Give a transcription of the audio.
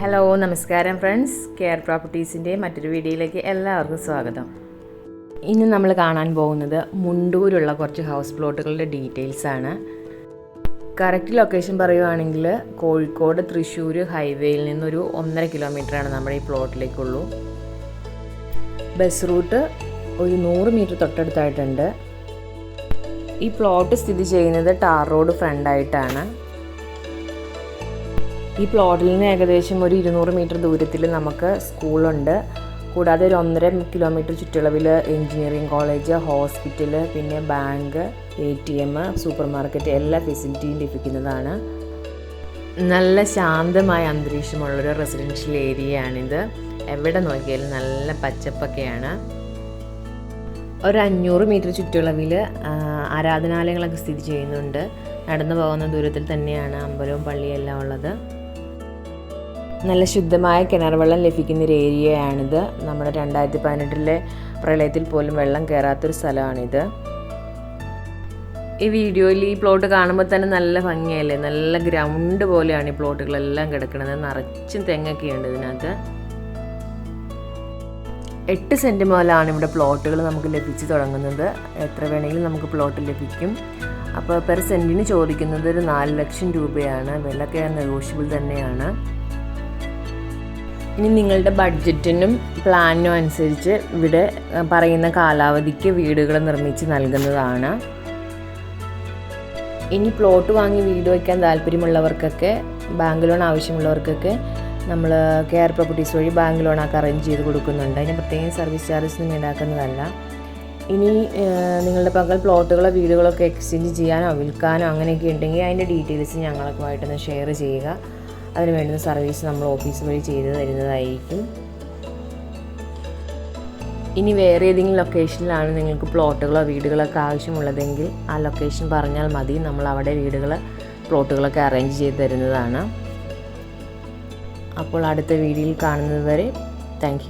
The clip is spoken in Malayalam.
ഹലോ നമസ്കാരം ഫ്രണ്ട്സ് കെയർ പ്രോപ്പർട്ടീസിന്റെ മറ്റൊരു വീഡിയോയിലേക്ക് എല്ലാവർക്കും സ്വാഗതം. ഇന്ന് നമ്മൾ കാണാൻ പോകുന്നത് മുണ്ടൂരുള്ള കുറച്ച് ഹൗസ് പ്ലോട്ടുകളുടെ ഡീറ്റെയിൽസ് ആണ്. കറക്റ്റ് ലൊക്കേഷൻ പറയുവാണെങ്കിൽ കോഴിക്കോട് തൃശ്ശൂർ ഹൈവേയിൽ നിന്നൊരു ഒന്നര കിലോമീറ്ററാണ് നമ്മുടെ ഈ പ്ലോട്ടിലേക്കുള്ളൂ ബസ് റൂട്ട് ഒരു നൂറ് മീറ്റർ തൊട്ടടുത്തായിട്ടുണ്ട്. ഈ പ്ലോട്ട് സ്ഥിതി ചെയ്യുന്നത് ടാർ റോഡ് ഫ്രണ്ടായിട്ടാണ് ഈ പ്ലോട്ടിൽ നിന്ന് ഏകദേശം ഒരു ഇരുന്നൂറ് മീറ്റർ ദൂരത്തിൽ നമുക്ക് സ്കൂളുണ്ട്. കൂടാതെ ഒരു ഒന്നര കിലോമീറ്റർ ചുറ്റളവിൽ എഞ്ചിനീയറിംഗ് കോളേജ് ഹോസ്പിറ്റൽ പിന്നെ bank A T M super market എല്ലാ ഫെസിലിറ്റിയും ലഭിക്കുന്നതാണ്. നല്ല ശാന്തമായ അന്തരീക്ഷമുള്ളൊരു റെസിഡൻഷ്യൽ ഏരിയയാണിത്. എവിടെ നോക്കിയാലും നല്ല പച്ചപ്പൊക്കെയാണ്. ഒരു അഞ്ഞൂറ് മീറ്റർ ചുറ്റളവിൽ ആരാധനാലയങ്ങളൊക്കെ സ്ഥിതി ചെയ്യുന്നുണ്ട്. നടന്നു പോകുന്ന ദൂരത്തിൽ തന്നെയാണ് അമ്പലവും പള്ളിയും എല്ലാം ഉള്ളത്. നല്ല ശുദ്ധമായ കിണർ വെള്ളം ലഭിക്കുന്ന ഒരു ഏരിയയാണിത്. നമ്മുടെ രണ്ടായിരത്തി പതിനെട്ടിലെ പ്രളയത്തിൽ പോലും വെള്ളം കയറാത്തൊരു സ്ഥലമാണിത്. ഈ വീഡിയോയിൽ ഈ പ്ലോട്ട് കാണുമ്പോൾ തന്നെ നല്ല ഭംഗിയല്ലേ? നല്ല ഗ്രൗണ്ട് പോലെയാണ് ഈ പ്ലോട്ടുകളെല്ലാം കിടക്കുന്നത്. നിറച്ചും തെങ്ങൊക്കെയുണ്ട് ഇതിനകത്ത്. എട്ട് സെന്റ് മുതലാണ് ഇവിടെ പ്ലോട്ടുകൾ നമുക്ക് ലഭിച്ചു തുടങ്ങുന്നത്. എത്ര വേണമെങ്കിലും നമുക്ക് പ്ലോട്ട് ലഭിക്കും. അപ്പോൾ പെർ സെന്റിന് ചോദിക്കുന്നത് ഒരു നാല് ലക്ഷം രൂപയാണ്. വില വിലക്കെ നെഗോഷ്യബിൾ തന്നെയാണ്. ഇനി നിങ്ങളുടെ ബഡ്ജറ്റിനും പ്ലാനിനും അനുസരിച്ച് ഇവിടെ പറയുന്ന കാലാവധിക്ക് വീടുകൾ നിർമ്മിച്ച് നൽകുന്നതാണ്. ഇനി പ്ലോട്ട് വാങ്ങി വീട് വയ്ക്കാൻ താല്പര്യമുള്ളവർക്കൊക്കെ ബാങ്ക് ലോൺ ആവശ്യമുള്ളവർക്കൊക്കെ നമ്മൾ കെയർ പ്രോപ്പർട്ടീസ് വഴി ബാങ്ക് ലോൺ ലോണൊക്കെ അറേഞ്ച് ചെയ്ത് കൊടുക്കുന്നുണ്ട്. അതിന് പ്രത്യേകം സർവീസ് ചാർജസ് ഒന്നും ഈടാക്കുന്നതല്ല. ഇനി നിങ്ങളുടെ പകൽ പ്ലോട്ടുകളോ വീടുകളോ ഒക്കെ എക്സ്ചേഞ്ച് ചെയ്യാനോ വിൽക്കാനോ അങ്ങനെയൊക്കെ ഉണ്ടെങ്കിൽ അതിന്റെ ഡീറ്റെയിൽസ് ഞങ്ങൾക്കുമായിട്ടൊന്ന് ഷെയർ ചെയ്യുക. അതിന് വേണ്ടുന്ന സർവീസ് നമ്മൾ ഓഫീസ് വഴി ചെയ്ത് തരുന്നതായിരിക്കും. ഇനി വേറെ ഏതെങ്കിലും ലൊക്കേഷനിലാണ് നിങ്ങൾക്ക് പ്ലോട്ടുകളോ വീടുകളൊക്കെ ആവശ്യമുള്ളതെങ്കിൽ ആ ലൊക്കേഷൻ പറഞ്ഞാൽ മതി. നമ്മൾ അവിടെ വീടുകൾ പ്ലോട്ടുകളൊക്കെ അറേഞ്ച് ചെയ്ത് തരുന്നതാണ്. അപ്പോൾ അടുത്ത വീഡിയോയിൽ കാണുന്നത് വരെ താങ്ക്